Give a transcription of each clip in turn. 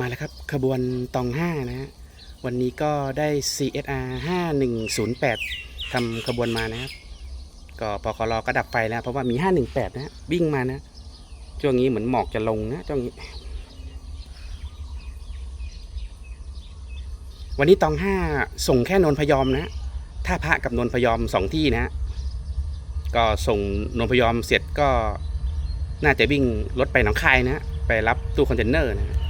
มาแล้วครับขบวนตองห้านะฮะวันนี้ก็ได้ CSR 5108ทำขบวนมานะครับก็ปคลก็ดับไฟแล้ว เพราะว่ามี 518นะฮะวิ่งมานะช่วงนี้เหมือนหมอกจะลงนะช่วงนี้วันนี้ตองห้าส่งแค่นนพยอมนะท่าพระกับนนพยอมสองที่นะ ก็ส่งนนพยอมเสร็จก็น่าจะวิ่งรถไปหนองคายนะ ไปรับตู้คอนเทนเนอร์นะ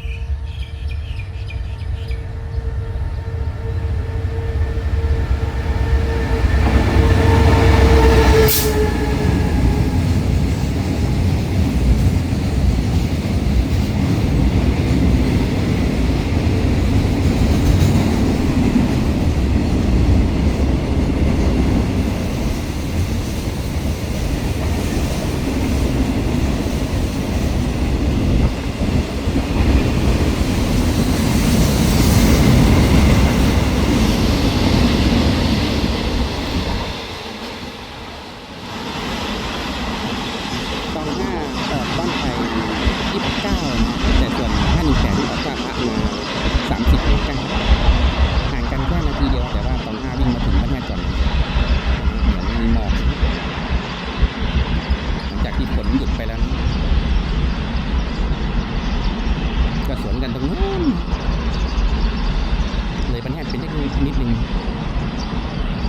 你你你。